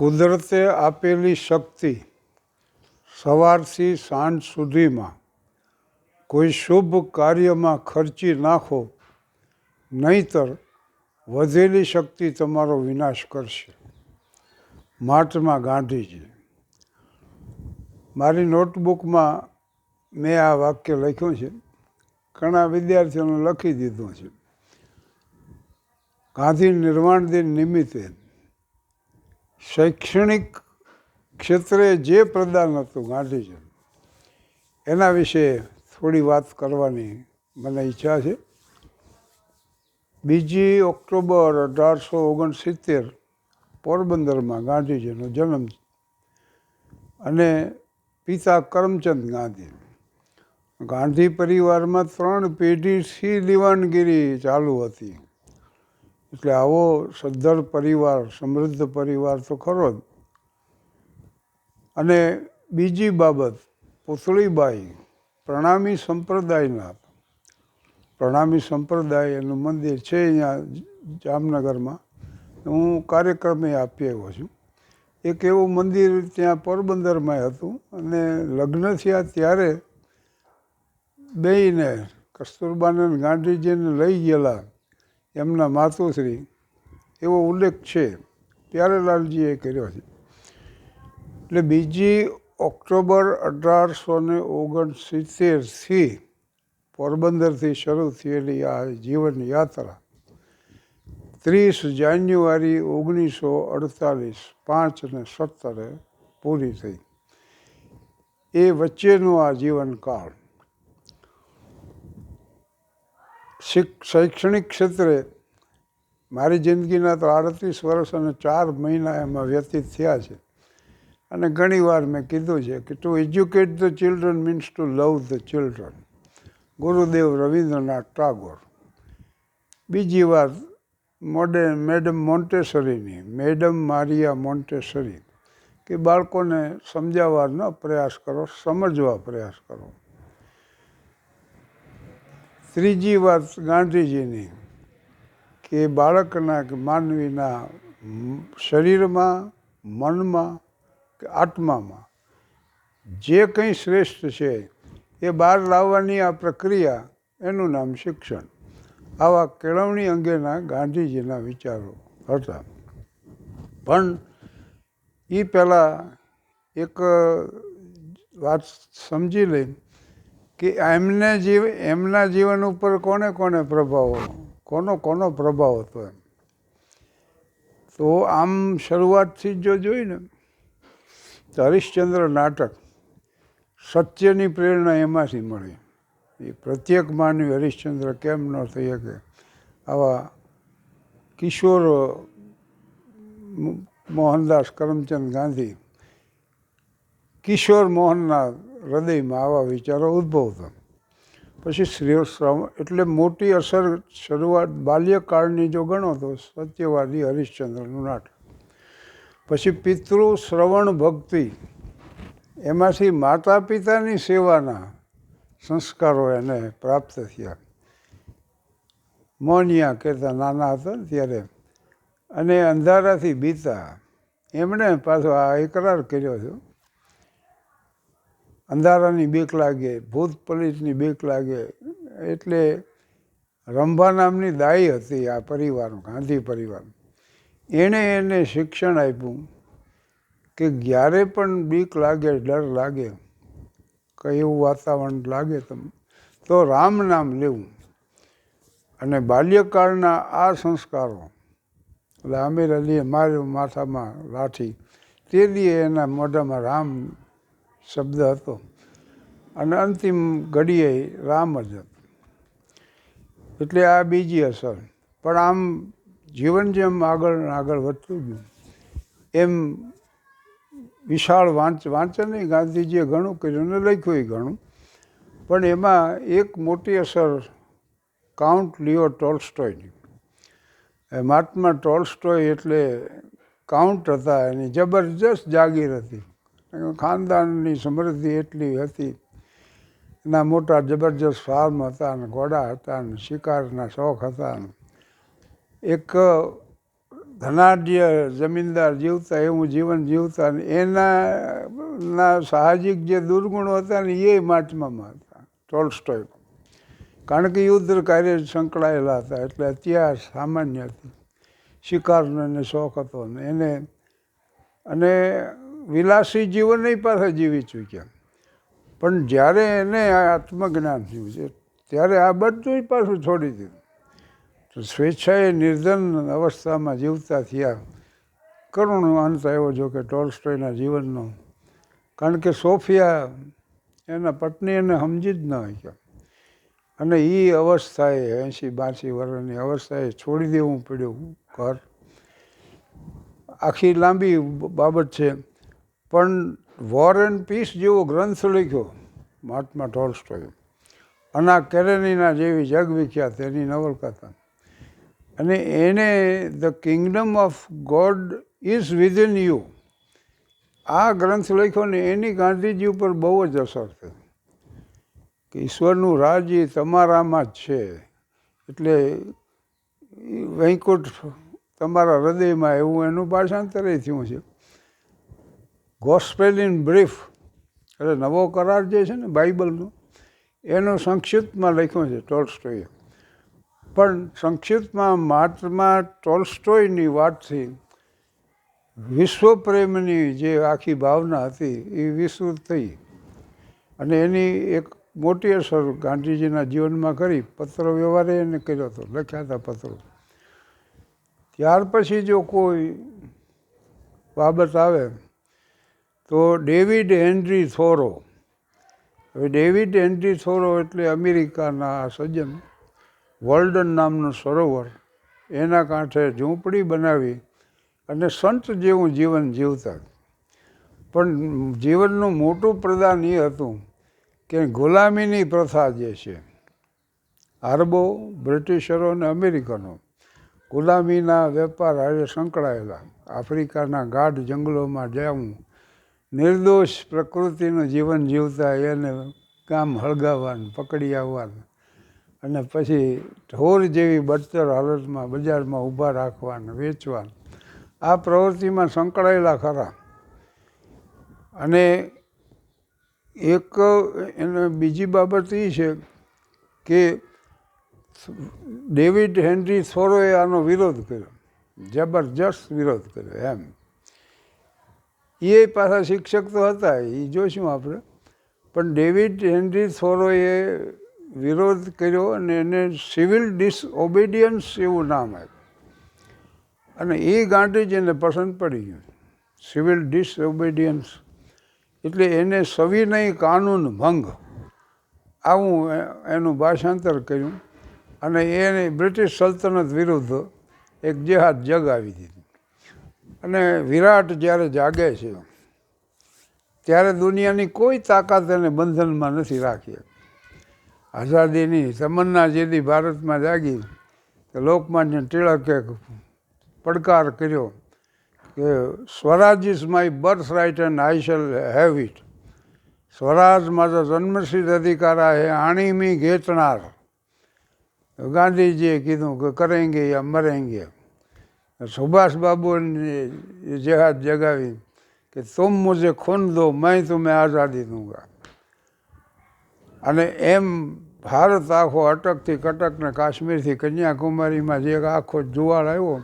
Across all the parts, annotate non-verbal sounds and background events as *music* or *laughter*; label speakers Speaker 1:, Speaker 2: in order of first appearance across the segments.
Speaker 1: કુદરતે આપેલી શક્તિ સવારથી સાંજ સુધીમાં કોઈ શુભ કાર્યમાં ખર્ચી નાખો, નહીતર વધેલી શક્તિ તમારો વિનાશ કરશે. મહાત્મા ગાંધીજી, મારી નોટબુકમાં મેં આ વાક્ય લખ્યું છે, ઘણા વિદ્યાર્થીઓને લખી દીધું છે. ગાંધી નિર્વાણ દિન નિમિત્તે શૈક્ષણિક ક્ષેત્રે જે પ્રદાન હતું ગાંધીજી એના વિશે થોડી વાત કરવાની મને ઈચ્છા છે. બીજી ઓક્ટોબર અઢારસો ઓગણસિત્તેર પોરબંદરમાં ગાંધીજીનો જન્મ અને પિતા કરમચંદ ગાંધી. ગાંધી પરિવારમાં ત્રણ પેઢી સી. દિવાનગીરી ચાલુ હતી. એટલે આવો સદ્ધર પરિવાર, સમૃદ્ધ પરિવાર તો ખરો જ. અને બીજી બાબત, પુતળીબાઈ પ્રણામી સંપ્રદાયના પ્રણામી સંપ્રદાય એનું મંદિર છે અહીંયા જામનગરમાં. હું કાર્યક્રમે આપી આવ્યો છું. એક એવું મંદિર ત્યાં પોરબંદરમાં હતું અને લગ્ન થયા ત્યારે બેયને કસ્તુરબાને ગાંધીજીને લઈ ગયેલા એમના માતુશ્રી એવો ઉલ્લેખ છે. પ્યારેલાલજીએ કર્યો છે. એટલે બીજી ઓક્ટોબર અઢારસો ને ઓગણસિત્તેરથી પોરબંદરથી શરૂ થયેલી આ જીવન યાત્રા ત્રીસ જાન્યુઆરી ઓગણીસો અડતાલીસ, પાંચ ને સત્તરે પૂરી થઈ. એ વચ્ચેનો આ જીવનકાળ શિક શૈક્ષણિક ક્ષેત્રે મારી જિંદગીના તો આડત્રીસ વર્ષ અને ચાર મહિના એમાં વ્યતીત થયા છે. અને ઘણીવાર મેં કીધું છે કે to educate the children means to love the children. Gurudev Rabindranath Tagore. બીજી વાત મોડે, મેડમ મોન્ટેસરીની, મેડમ મારિયા મોન્ટેસરી, કે બાળકોને સમજાવવાનો પ્રયાસ કરો, સમજવા પ્રયાસ કરો. ત્રીજી વાત ગાંધીજીની કે બાળકના માનવીના શરીરમાં, મનમાં કે આત્મામાં જે કંઈ શ્રેષ્ઠ છે એ બહાર લાવવાની આ પ્રક્રિયા, એનું નામ શિક્ષણ. આવા કેળવણી અંગેના ગાંધીજીના વિચારો હતા. પણ એ પહેલાં એક વાત સમજી લઈ. કે એમને જીવ, એમના જીવન ઉપર કોને કોને પ્રભાવ કોનો કોનો પ્રભાવ હતો એમ? તો આમ શરૂઆતથી જ જો જોઈ ને, તો હરિશ્ચંદ્ર નાટક સત્યની પ્રેરણા એમાંથી મળી. એ પ્રત્યેક માનવી હરિશ્ચંદ્ર કેમ ન થઈ શકે? આવા કિશોર મોહનદાસ કરમચંદ ગાંધી, કિશોર મોહનના હૃદયમાં આવા વિચારો ઉદ્ભવતા પછી શ્રી શ્રવણ એટલે મોટી અસર શરૂઆત બાલ્યકાળની જો ગણો તો સત્યવાદી હરિશ્ચંદ્રનું નાટક. પછી પિતૃ શ્રવણ ભક્તિ, એમાંથી માતા પિતાની સેવાના સંસ્કારો એને પ્રાપ્ત થયા. મોનિયા કહેતા નાના હતા ત્યારે, અને અંધારાથી બીતા. એમણે પાછો આ એકરાર કર્યો છે અંધારાની બીક લાગે, ભૂત પલિતની બીક લાગે, એટલે રંભા નામની દાઈ હતી આ પરિવાર ગાંધી પરિવાર એણે એને શિક્ષણ આપ્યું કે જ્યારે પણ બીક લાગે, ડર લાગે, કંઈ એવું વાતાવરણ લાગે તમ, તો રામ નામ લેવું. અને બાલ્યકાળના આ સંસ્કારો, એટલે આમિર અલીએ માર્યું માથામાં લાઠી, તે દીએ એના મોઢામાં રામ શબ્દ હતો. અને અંતિમ ઘડીએ રામ જ હતો. એટલે આ બીજી અસર. પણ આમ જીવન જેમ આગળ આગળ વધતું ગયું, એમ વિશાળ વાંચ, વાંચન ગાંધીજીએ ઘણું કર્યું ને લખ્યું ઘણું. પણ એમાં એક મોટી અસર કાઉન્ટ લિયો ટોલ્સ્ટોયની. મહાત્મા ટોલ્સ્ટોય એટલે કાઉન્ટ હતા, એની જબરજસ્ત જાગીર હતી. ખાનદાનની સમૃદ્ધિ એટલી હતી. એના મોટા જબરજસ્ત ફાર્મ હતા અને ઘોડા હતા અને શિકારના શોખ હતા. એક ધનાઢ્ય જમીનદાર જીવતા, એવું જીવન જીવતા ને એના ના સાહજિક જે દુર્ગુણો હતા ને એ મહાત્મામાં હતા, ટોલ્સ્ટોય. કારણ કે યુદ્ધ કાર્ય સંકળાયેલા હતા એટલે અત્યાર સામાન્ય હતી. શિકારનો એને શોખ હતો ને એને અને વિલાસી જીવન નહીં પાછા જીવી ચૂક્યા પણ જ્યારે એને આ આત્મજ્ઞાન થયું છે, ત્યારે આ બધું પાછું છોડી દીધું. તો સ્વેચ્છાએ નિર્ધન અવસ્થામાં જીવતા થયા. કરુણ અંત આવ્યો જો કે ટોલ્સ્ટોયના જીવનનો. કારણ કે સોફિયા એના પત્ની એને સમજી જ ન શક્યા. અને એ અવસ્થાએ એંશી બાસી વર્ષની અવસ્થાએ છોડી દેવું પડ્યું ઘર. આખી લાંબી બાબત છે. પણ વોર એન્ડ પીસ જેવો ગ્રંથ લખ્યો, મહાત્મા ટોલ્સ્ટોએ. અના કેરેનીના જેવી જગવિખ્યાત એની નવલકથા. અને એને the kingdom of God is within you આ ગ્રંથ લખ્યો ને એની ગાંધીજી ઉપર બહુ જ અસર થઈ. કે ઈશ્વરનું રાજ એ તમારામાં જ છે. એટલે વૈકુંઠ તમારા હૃદયમાં એવું એનું ભાષાંતર થયું છે. ગોસ્પેલ ઇન બ્રીફ એટલે નવો કરાર જે છે ને, બાઇબલનો, એનો સંક્ષિપ્તમાં લખ્યો છે ટોલ્સ્ટોએ પણ સંક્ષિપ્તમાં મહાત્મા ટોલ્સ્ટોયની વાતથી વિશ્વ પ્રેમની જે આખી ભાવના હતી એ વિસ્તૃત થઈ. અને એની એક મોટી અસર ગાંધીજીના જીવનમાં કરી પત્ર વ્યવહારે એને કર્યો હતો, લખ્યા હતા પત્રો. ત્યાર પછી જો કોઈ બાબત આવે તો ડેવિડ હેનરી થોરો હવે ડેવિડ હેનરી થોરો એટલે અમેરિકાના આ સજ્જન વર્લ્ડન નામનું સરોવર, એના કાંઠે ઝૂંપડી બનાવી અને સંત જેવું જીવન જીવતા. પણ જીવનનું મોટું પ્રદાન એ હતું કે ગુલામીની પ્રથા જે છે, આરબો, બ્રિટિશરો અને અમેરિકનો, ગુલામીના વેપાર હારે સંકળાયેલા, આફ્રિકાના ગાઢ જંગલોમાં જવું નિર્દોષ પ્રકૃતિનું જીવન જીવતા એને કામ હળગાવવાનું, પકડી આવવાનું અને પછી ઢોર જેવી બદતર હાલતમાં બજારમાં ઊભા રાખવાના, વેચવાનું. આ પ્રવૃત્તિમાં સંકળાયેલા ખરા. અને એક એને બીજી બાબત એ છે કે ડેવિડ હેનરી થોરોએ આનો વિરોધ કર્યો. જબરજસ્ત વિરોધ કર્યો એમ. એ પાછા શિક્ષક તો હતા એ જોઈશું આપણે. પણ ડેવિડ હેનરી થોરોએ વિરોધ કર્યો અને એને સિવિલ ડિસઓબિડિયન્સ એવું નામ આપ્યું. અને એ ગાંધીજીને પસંદ પડી ગયું. Civil disobedience. એટલે એને સવિનય કાનૂન ભંગ. આવું એનું ભાષાંતર કર્યું. અને એને બ્રિટિશ સલ્તનત વિરુદ્ધ એક જેહાદ જગાવી દીધી. અને વિરાટ જ્યારે જાગે છે, ત્યારે દુનિયાની કોઈ તાકાત એને બંધનમાં નથી રાખી આઝાદીની તમન્ના જેથી ભારતમાં જાગી, તો લોકમાન્ય ટિળકે પડકાર કર્યો કે Swaraj is my birthright and I shall have it. Swaraj મારો જન્મસિદ્ધ અધિકાર છે આણી મી ઘેચનાર. ગાંધીજીએ કીધું કે કરેંગે યા મરેંગે. સુભાષ બાબુની જેહાદ જગાવી કે તુમ મુજે ખૂન દો, મેં તમે આઝાદી દૂંગા. અને એમ ભારત આખો અટકથી કટક ને કાશ્મીરથી કન્યાકુમારીમાં જે આખો જુવાળ આવ્યો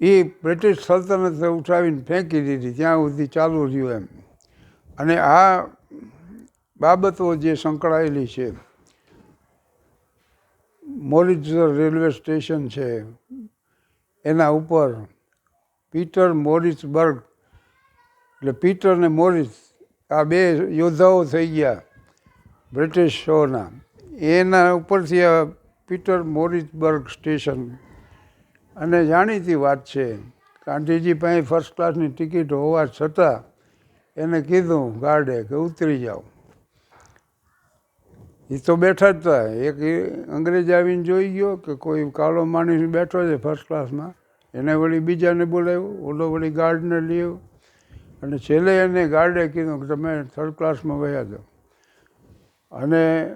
Speaker 1: એ બ્રિટિશ સલ્તનતે ઉઠાવીને ફેંકી દીધી, ત્યાં સુધી ચાલુ રહ્યું એમ. અને આ બાબતો જે સંકળાયેલી છે મોરિઝર રેલવે સ્ટેશન છે એના ઉપર પીટર મોરિસબર્ગ એટલે પીટર ને મોરિસ, આ બે યોદ્ધાઓ થઈ ગયા બ્રિટિશ શોના. એના ઉપરથી આ પીટર મોરિસબર્ગ સ્ટેશન. અને જાણીતી વાત છે, ગાંધીજી પાસે ફર્સ્ટ ક્લાસની ટિકિટ હોવા છતાં એને કીધું, ગાર્ડે, કે ઉતરી જાઓ. એ તો બેઠા જ હતા એક અંગ્રેજ આવીને જોઈ ગયો કે કોઈ કાળો માણસ બેઠો છે ફર્સ્ટ ક્લાસમાં એને વળી બીજાને બોલાવ્યો, ઓલો વળી ગાર્ડને લઈ અને છેલ્લે એને ગાર્ડે કીધું કે તમે થર્ડ ક્લાસમાં વયા જાઓ. અને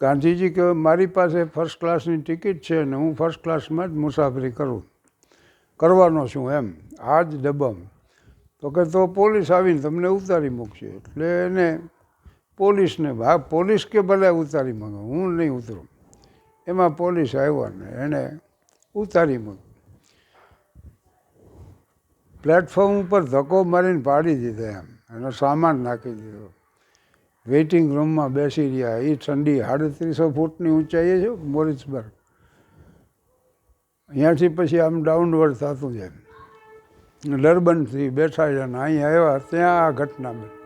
Speaker 1: ગાંધીજી કે મારી પાસે ફર્સ્ટ ક્લાસની ટિકિટ છે ને હું ફર્સ્ટ ક્લાસમાં જ મુસાફરી કરું. કરવાનો છું એમ. આ જ ડબ્બામાં તો કે તો પોલીસ આવીને તમને ઉતારી મૂકશે. એટલે એને પોલીસને હા પોલીસ કે ભલે ઉતારી માગો, હું નહીં ઉતરું. એમાં પોલીસ આવ્યા ને એણે ઉતારી મૂકી પ્લેટફોર્મ ઉપર ધક્કો મારીને પાડી દીધા એમ એનો સામાન નાખી દીધો. વેઇટિંગ રૂમમાં બેસી રહ્યા. એ ઠંડી સાડત્રીસો ફૂટની ઊંચાઈએ છે, મોરિસબર્ગ. અહીંયાથી પછી આમ ડાઉનવર્ડ થતું જાય. ડરબનથી બેઠા છે અને અહીં આવ્યા, ત્યાં આ ઘટના બની.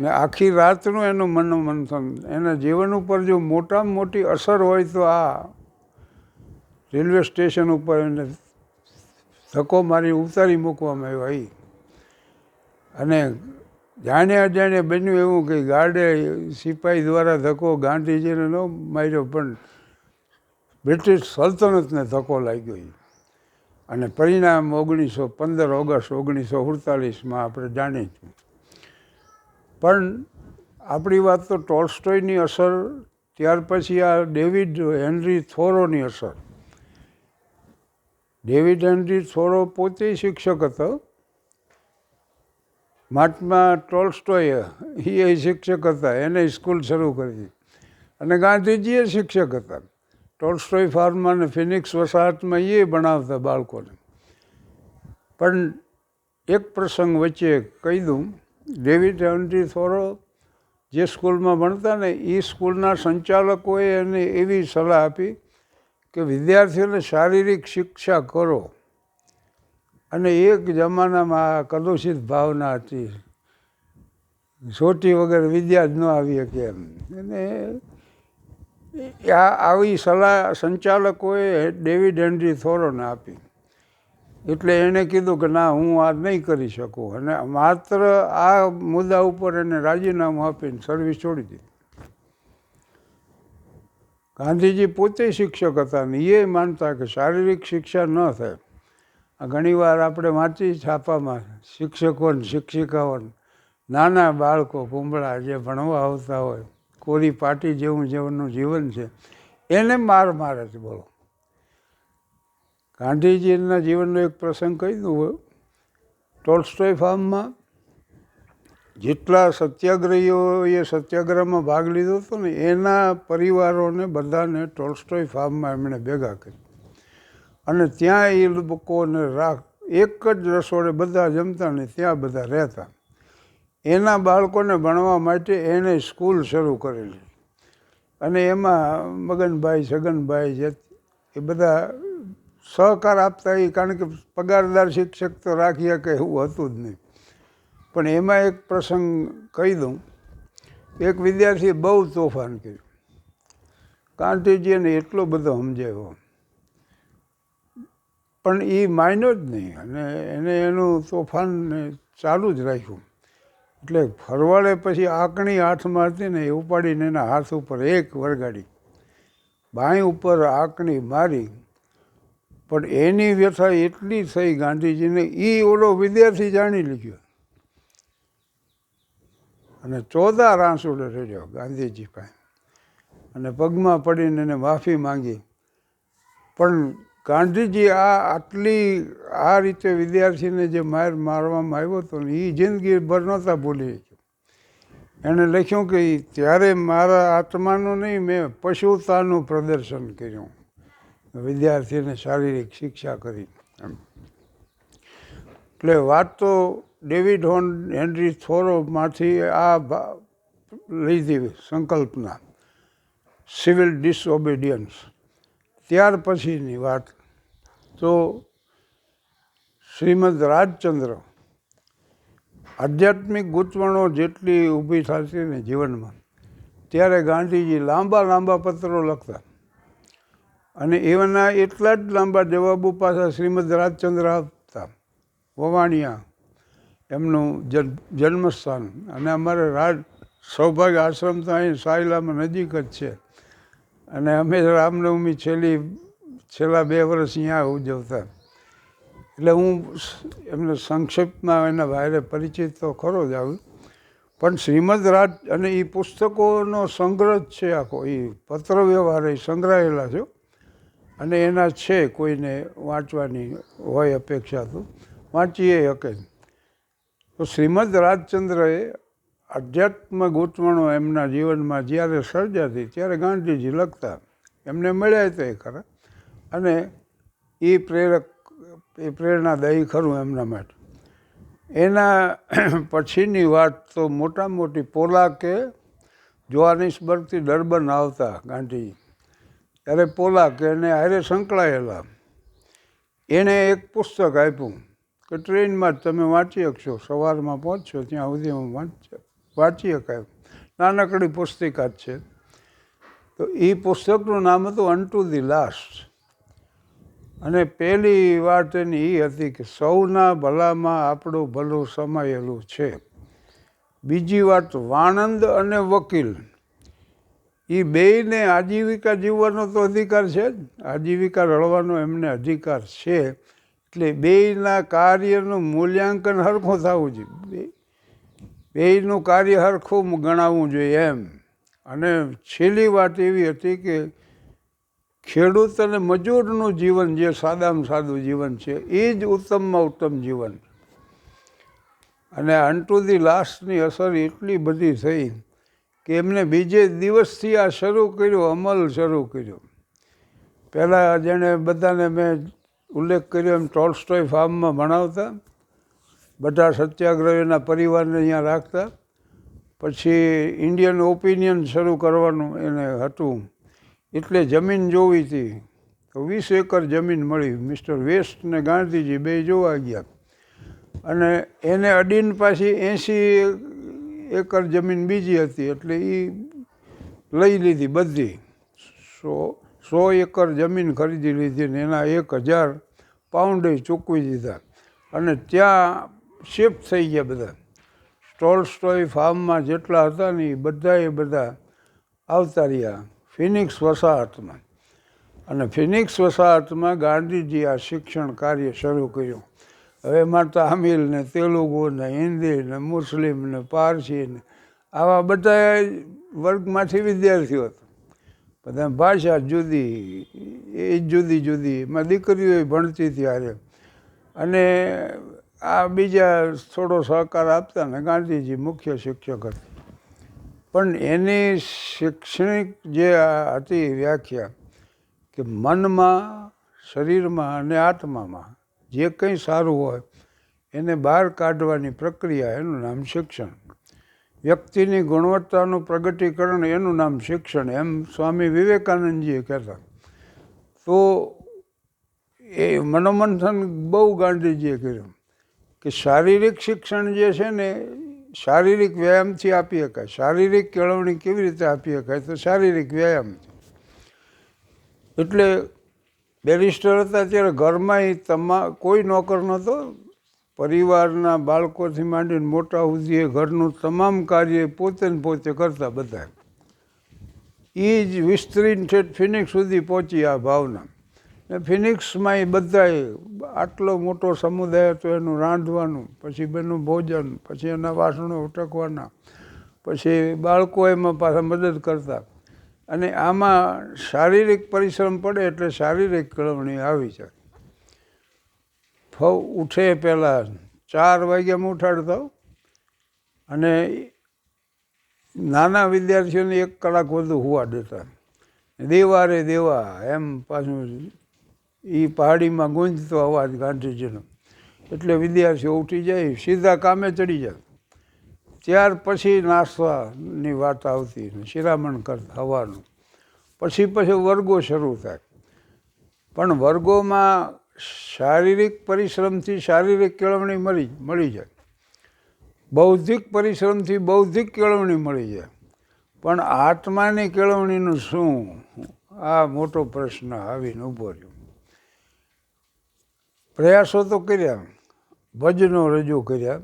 Speaker 1: ને આખી રાતનું એનું મનોમંથન એના જીવન ઉપર જો મોટામાં મોટી અસર હોય તો આ રેલવે સ્ટેશન ઉપર એને ધક્કો મારી ઉતારી મૂકવામાં આવ્યો એ અને જાણે અજાણે બન્યું એવું કે ગાર્ડે સિપાહી દ્વારા ધક્કો ગાંધીજીને ન માર્યો, પણ બ્રિટિશ સલ્તનતને ધક્કો લાગ્યો એ અને પરિણામ ઓગણીસો પંદર ઓગસ્ટ ઓગણીસો સુડતાલીસમાં આપણે જાણીએ છીએ. પણ આપણી વાત તો ટોલ્સ્ટોયની અસર, ત્યાર પછી આ ડેવિડ હેનરી થોરોની અસર. ડેવિડ હેનરી થોરો પોતે શિક્ષક હતો. મહાત્મા ટોલ્સ્ટોય, એ શિક્ષક હતા, એને સ્કૂલ શરૂ કરી. અને ગાંધીજી એ શિક્ષક હતા. ટોલ્સ્ટોય ફાર્મ અને ફિનિક્સ વસાહતમાં એ ભણાવતા બાળકોને. પણ એક પ્રસંગ વચ્ચે કહી દઉં ડેવિડ હેનરી થોરો જે સ્કૂલમાં ભણતા ને એ સ્કૂલના સંચાલકોએ એને એવી સલાહ આપી કે વિદ્યાર્થીઓને શારીરિક શિક્ષા કરો. અને એક જમાનામાં આ કલુષિત ભાવના હતી. સોટી વગર વિદ્યા જ ન આવી શકે એમ. અને આ આવી સલાહ સંચાલકોએ ડેવિડ હેનરી થોરોને આપી. એટલે એણે કીધું કે ના, હું આ નહીં કરી શકું. અને માત્ર આ મુદ્દા ઉપર એને રાજીનામું આપીને સર્વિસ છોડી દીધી. ગાંધીજી પોતે શિક્ષક હતા ને એ માનતા કે શારીરિક શિક્ષા ન થાય. આ ઘણીવાર આપણે વાંચી છાપામાં શિક્ષકોને શિક્ષિકાઓને નાના બાળકો કુંબળા જે ભણવા આવતા હોય, કોરી પાટી જેવું જેવનું જીવન છે, એને માર મારે છે બોલો. ગાંધીજીના જીવનનો એક પ્રસંગ કહી દઉં ટોલ્સ્ટોય ફાર્મમાં જેટલા સત્યાગ્રહીઓએ સત્યાગ્રહમાં ભાગ લીધો હતો ને, એના પરિવારોને બધાને ટોલ્સ્ટોય ફાર્મમાં એમણે ભેગા કરી અને ત્યાં એ લોકોને રાખ, એક જ રસોડે બધા જમતા ને ત્યાં બધા રહેતા. એના બાળકોને ભણવા માટે એણે સ્કૂલ શરૂ કરેલી. અને એમાં મગનભાઈ છગનભાઈ જે એ બધા સહકાર આપતા એ કારણ કે પગારદાર શિક્ષક તો રાખી શકે એવું હતું જ નહીં. પણ એમાં એક પ્રસંગ કહી દઉં. એક વિદ્યાર્થીએ બહુ તોફાન કર્યું. કાંતિજીને એટલો બધો સમજાવ્યો. પણ એ માન્યો જ નહીં અને એને એનું તોફાન ચાલુ જ રાખ્યું. એટલે ફરવાડે પછી આંકણી હાથમાં હતી ને એ ઉપાડીને એના હાથ ઉપર એક વરગાડી. બાંય ઉપર આંકણી મારી પણ એની વ્યથા એટલી થઈ ગાંધીજીને એ ઓલો વિદ્યાર્થી જાણી લીધો. અને ચોદાર આંસુડે રહ્યો ગાંધીજી પાસે. અને પગમાં પડીને એને માફી માંગી. પણ ગાંધીજી આ આટલી, આ રીતે વિદ્યાર્થીને જે માર મારવામાં આવ્યો હતો ને એ જિંદગીભર નહોતા ભૂલી એણે લખ્યું કે ત્યારે મારા આત્માનું નહીં, મેં પશુતાનું પ્રદર્શન કર્યું. વિદ્યાર્થીને શારીરિક શિક્ષા કરી. એટલે વાત તો ડેવિડ હોન હેનરી થોરોમાંથી આ લીધી સંકલ્પના. Civil disobedience. ત્યાર પછીની વાત તો શ્રીમદ રાજચંદ્ર આધ્યાત્મિક ગૂંચવણો જેટલી ઊભી થતી ને જીવનમાં, ત્યારે ગાંધીજી લાંબા લાંબા પત્રો લખતા. અને એવાના એટલા જ લાંબા જવાબો પાછા શ્રીમદ રાજચંદ્ર આપતા. વવાણિયા, એમનું જન- જન્મસ્થાન. અને અમારે રાજ, સૌભાગ્ય આશ્રમ તો અહીં સાયલામાં નજીક જ છે. અને અમે રામનવમી છેલ્લી, છેલ્લા બે વર્ષ અહીંયા ઉજવતા. એટલે હું એમને સંક્ષિપ્તમાં એના ભાઈને પરિચિત તો ખરો જ આવું. પણ શ્રીમદ રાજ અને એ પુસ્તકોનો સંગ્રહ છે આખો. એ પત્ર વ્યવહાર એ સંગ્રહાયેલા છે અને એના છે કોઈને વાંચવાની હોય અપેક્ષા તો, વાંચીએ શકે તો શ્રીમદ રાજચંદ્રએ આધ્યાત્મ ગૂંચવણો એમના જીવનમાં જ્યારે સર્જાતી ત્યારે ગાંધીજી લખતા, એમને મળ્યા તો ખરા. અને એ પ્રેરક, એ પ્રેરણાદાયી ખરું એમના માટે. એના *clears throat* પછીની વાત તો મોટા મોટી પોલાકે જોહાનિસબર્ગથી ડરબન આવતા ગાંધીજી. ત્યારે પોલાક એને હારે સંકળાયેલા. એણે એક પુસ્તક આપ્યું કે ટ્રેનમાં જ તમે વાંચી શકશો. સવારમાં પહોંચશો, ત્યાં સુધીમાં વાંચ વાંચી શકાય. નાનકડી પુસ્તિકા જ છે. તો એ પુસ્તકનું નામ હતું અનટુ ધી લાસ્ટ અને પહેલી વાત એની એ હતી કે સૌના ભલામાં આપણું ભલું સમાયેલું છે. બીજી વાત વાણંદ અને વકીલ. એ બેયને આજીવિકા જીવવાનો તો અધિકાર છે જ. આજીવિકા રળવાનો એમને અધિકાર છે. એટલે બેયના કાર્યનું મૂલ્યાંકન હરખું થવું જોઈએ. બેયનું કાર્ય હરખું ગણાવવું જોઈએ એમ. અને છેલ્લી વાત એવી હતી કે ખેડૂત અને મજૂરનું જીવન જે સાદામાં સાદું જીવન છે, એ જ ઉત્તમમાં ઉત્તમ જીવન. અને અન્ટુ ધી લાસ્ટની અસર એટલી બધી થઈ કે એમને બીજે દિવસથી આ શરૂ કર્યો, અમલ શરૂ કર્યો. પહેલાં જેણે બધાને મેં ઉલ્લેખ કર્યો એમ ટોલ્સ્ટોય ફાર્મમાં ભણાવતા, બધા સત્યાગ્રહીના પરિવારને અહીંયા રાખતા, પછી ઇન્ડિયન ઓપિનિયન શરૂ કરવાનું એને હતું. એટલે જમીન જોવી હતી. તો વીસ એકર જમીન મળી. મિસ્ટર વેસ્ટ ને ગાંધીજી બે જોવા ગયા. અને એને અડીન પાછી એંસી એકર જમીન બીજી હતી એટલે એ લઈ લીધી બધી. સો સો એકર જમીન ખરીદી લીધી ને એના એક હજાર પાઉન્ડે ચૂકવી દીધા. અને ત્યાં શિફ્ટ થઈ ગયા બધા. સ્ટોલ સ્ટોય ફાર્મમાં જેટલા હતા ને એ બધાએ બધા આવતા રહ્યા, ફિનિક્સ વસાહતમાં. અને ફિનિક્સ વસાહતમાં ગાંધીજી આ શિક્ષણ કાર્ય શરૂ કર્યું. હવે એમાં તામિલ ને, તેલુગુ ને, હિન્દી ને, મુસ્લિમ ને, પારસી ને, આવા બધા વર્ગમાંથી વિદ્યાર્થીઓ હતા. બધા ભાષા જુદી, એ જુદી જુદી. એમાં દીકરીઓ ભણતી ત્યારે અને આ બીજા થોડો સહકાર આપતા ને ગાંધીજી મુખ્ય શિક્ષક હતા. પણ એની શૈક્ષણિક જે હતી વ્યાખ્યા કે મનમાં, શરીરમાં અને આત્મામાં જે કંઈ સારું હોય, એને બહાર કાઢવાની પ્રક્રિયા એનું નામ શિક્ષણ. વ્યક્તિની ગુણવત્તાનું પ્રગટીકરણ એનું નામ શિક્ષણ, એમ સ્વામી વિવેકાનંદજીએ કહેતા. તો એ મનોમંથન બહુ ગાંધીજીએ કર્યું કે શારીરિક શિક્ષણ જે છે ને, શારીરિક વ્યાયામથી આપી શકાય. શારીરિક કેળવણી કેવી રીતે આપી શકાય? તો શારીરિક વ્યાયામથી એટલે બેરિસ્ટર હતા ત્યારે ઘરમાં તમા, કોઈ નોકર નહોતો. પરિવારના બાળકોથી માંડીને મોટા સુધી ઘરનું તમામ કાર્ય પોતે ને પોતે કરતા બધા એ જ વિસ્તરીને છે ફિનિક્સ સુધી પહોંચી આ ભાવના. ને ફિનિક્સમાં એ બધાએ આટલો મોટો સમુદાય હતો એનું રાંધવાનું, પછી બેનું ભોજન, પછી એના વાસણો ઉટકવાના, પછી બાળકો એમાં પાછા મદદ કરતા. અને આમાં શારીરિક પરિશ્રમ પડે એટલે શારીરિક કેળવણી આવી જાય. ફવ ઉઠે પહેલાં ચાર વાગ્યામાં ઉઠાડતા અને નાના વિદ્યાર્થીઓને એક કલાક વધુ હોવા દેતા. દેવારે દેવા એમ પાછું એ પહાડીમાં ગુંજતો અવાજ ગાંધીજીનો. એટલે વિદ્યાર્થીઓ ઉઠી જાય, સીધા કામે ચડી જાય. ત્યાર પછી નાસ્તાની વાત આવતી શિરામણ કરતા હવાનું. પછી પછી વર્ગો શરૂ થાય. પણ વર્ગોમાં શારીરિક પરિશ્રમથી શારીરિક કેળવણી મળી મળી જાય. બૌદ્ધિક પરિશ્રમથી બૌદ્ધિક કેળવણી મળી જાય. પણ આત્માની કેળવણીનું શું? આ મોટો પ્રશ્ન આવીને ઊભો રહ્યો. પ્રયાસો તો કર્યા. ભજનો રજૂ કર્યા.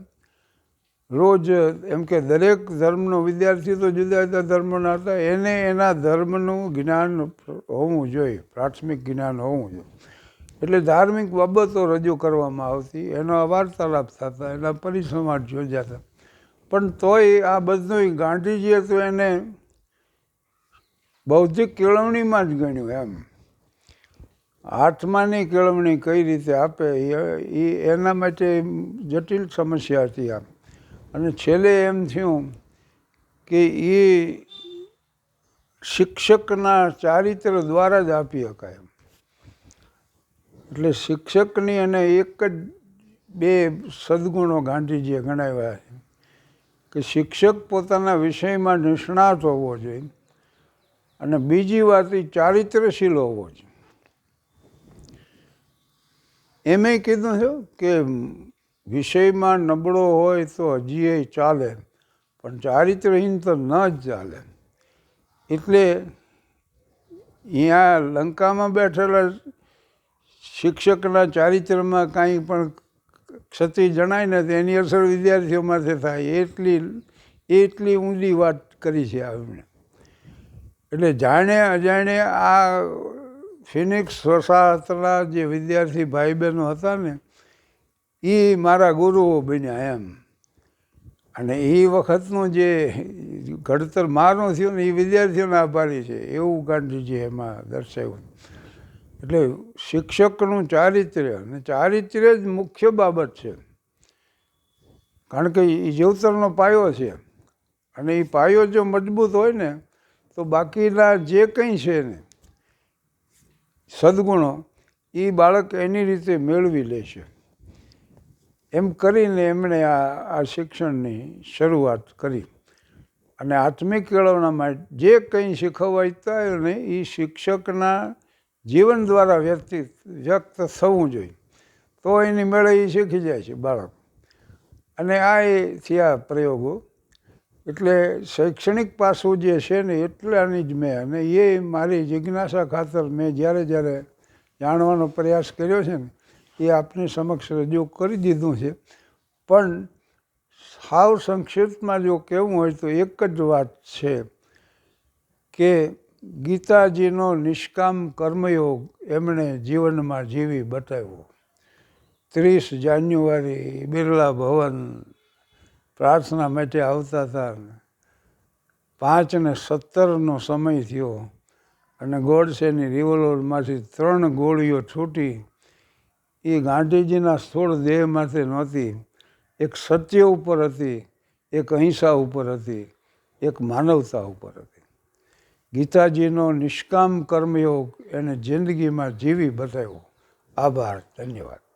Speaker 1: રોજ, એમ કે દરેક ધર્મનો વિદ્યાર્થી તો જુદા જુદા ધર્મના હતા, એને એના ધર્મનું જ્ઞાન હોવું જોઈએ, પ્રાથમિક જ્ઞાન હોવું જોઈએ. એટલે ધાર્મિક બાબતો રજૂ કરવામાં આવતી, એનો વાર્તાલાપ થતા, એના પરિસંવાદ યોજાતા પણ તોય આ બધું ગાંધીજીએ તો એને બૌદ્ધિક કેળવણીમાં જ ગણ્યું એમ. આત્માની કેળવણી કઈ રીતે આપે એ એના માટે જટિલ સમસ્યા હતી આમ. અને છેલ્લે એમ થયું કે એ શિક્ષકના ચારિત્ર દ્વારા જ આપી શકાય એટલે શિક્ષકની અને એક જ બે સદગુણો ગાંધીજીએ ગણાવ્યા છે કે શિક્ષક પોતાના વિષયમાં નિષ્ણાત હોવો જોઈએ અને બીજી વાત એ ચારિત્રશીલ હોવો જોઈએ. એમે કીધું છે કે વિષયમાં નબળો હોય તો હજી એ ચાલે, પણ ચારિત્રહીન તો ન જ ચાલે. એટલે અહીંયા લંકામાં બેઠેલા શિક્ષકના ચારિત્રમાં કાંઈ પણ ક્ષતિ જણાય ને એની અસર વિદ્યાર્થીઓ માથે થાય. એટલી એટલી ઊંડી વાત કરી છે આવીને. એટલે જાણે અજાણે આ ફિનિક્સ વસાહતના જે વિદ્યાર્થી ભાઈ બહેનો હતા ને એ મારા ગુરુઓ બન્યા એમ. અને એ વખતનું જે ઘડતર મારો થયું ને એ વિદ્યાર્થીઓને આભારી છે. એવું ગાંધીજી એમાં દર્શાવ્યું. એટલે શિક્ષકનું ચારિત્ર્ય અને ચારિત્ર્ય જ મુખ્ય બાબત છે. કારણ કે એ જીવતરનો પાયો છે. અને એ પાયો જો મજબૂત હોય ને, તો બાકીના જે કંઈ છે ને, સદગુણો એ બાળક એની રીતે મેળવી લેશે. એમ કરીને એમણે આ આ શિક્ષણની શરૂઆત કરી. અને આત્મિક કેળવણા માટે જે કંઈ શીખવાતા હોય ને એ શિક્ષકના જીવન દ્વારા વ્યક્તિ વ્યક્ત થવું જોઈએ. તો એની મેળે એ શીખી જાય છે બાળક. અને આ એ થયા પ્રયોગો. એટલે શૈક્ષણિક પાસું જે છે ને એટલાની જ મેં. અને એ મારી જિજ્ઞાસા ખાતર મેં જ્યારે જ્યારે જાણવાનો પ્રયાસ કર્યો છે ને એ આપની સમક્ષ રજૂ કરી દીધું છે. પણ સાવ સંક્ષિપ્તમાં જો કહેવું હોય તો એક જ વાત છે કે ગીતાજીનો નિષ્કામ કર્મયોગ એમણે જીવનમાં જીવી બતાવ્યો. ત્રીસ જાન્યુઆરી બિરલા ભવન પ્રાર્થના માટે આવતા હતા. પાંચ ને સત્તરનો સમય થયો અને ગોડસેની રિવોલ્વરમાંથી ત્રણ ગોળીઓ છૂટી એ ગાંધીજીના સ્થૂળ દેહમાંથી નહોતી. એક સત્ય ઉપર હતી, એક અહિંસા ઉપર હતી, એક માનવતા ઉપર હતી. ગીતાજીનો નિષ્કામ કર્મયોગ એને જિંદગીમાં જીવી બતાવ્યો. આભાર, ધન્યવાદ.